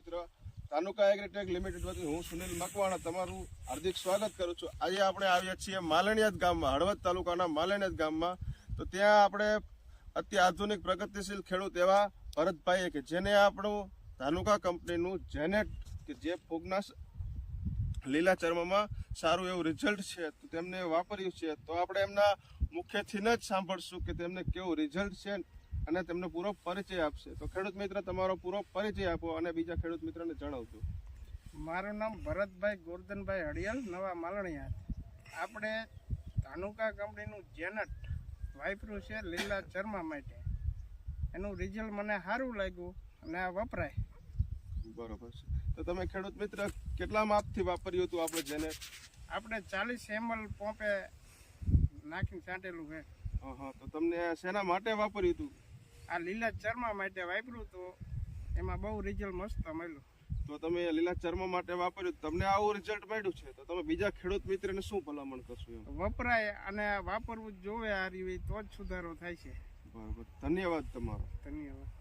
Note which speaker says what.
Speaker 1: મિત્ર, તાલુકા agritech limited વતી હું સુનિલ મકવાણા તમારું હાર્દિક સ્વાગત કરું છું. આજે આપણે આવ્યા છીએ માલણિયાદ ગામમાં, હળવદ તાલુકાના માલણિયાદ ગામમાં. તો ત્યાં આપણે અત્યાધુનિક પ્રગતિશીલ ખેડૂત એવા ભરતભાઈએ કે જેને આપણું ધાનુકા કંપનીનું જેનેટ કે જે ફૂગના લીલા ચર્મમાં સારું એવું રિઝલ્ટ છે, તો તેમને વાપર્યું છે. તો આપણે એમના મુખ્યથી જ સાંભળશું કે તેમને કેવું રિઝલ્ટ છે. અને તેમને પૂરો પરિચય આપશે. તો ખેડૂત મિત્ર તમારો પૂરો પરિચય આપો અને બીજા ખેડૂત મિત્રને જણાવજો.
Speaker 2: મારું નામ ભરતભાઈ ગોરધનભાઈ હડિયલ નવા માલણિયા. આપણે ધાનુકા કંપનીનું જેનટ વાપર્યું છે લીલા ચરમા માટે. એનું રિઝલ્ટ મને સારું લાગ્યું અને આ વપરાય.
Speaker 1: બરોબર છે. તો તમે ખેડૂત મિત્ર કેટલા માપથી વાપર્યું હતું આપણે જેને
Speaker 2: આપણે ચાલીસ એમએલ પોપે નાખીને છાંટેલું છે.
Speaker 1: હા તો તમને શેના માટે વાપર્યું હતું?
Speaker 2: આ લીલા ચરમા માટે વાપર્યું તો એમાં બહુ રિઝલ્ટ મસ્ત મળ્યું.
Speaker 1: તો તમે લીલા ચર્મ માટે વાપર્યું તમને આવું રિઝલ્ટ મળ્યું છે? તો તમે બીજા ખેડૂત મિત્રને શું ભલામણ કરશો
Speaker 2: વપરાય અને વાપરવું જોવે આ રીવી તો જ સુધારો થાય છે.
Speaker 1: બરાબર. ધન્યવાદ તમારો.
Speaker 2: ધન્યવાદ.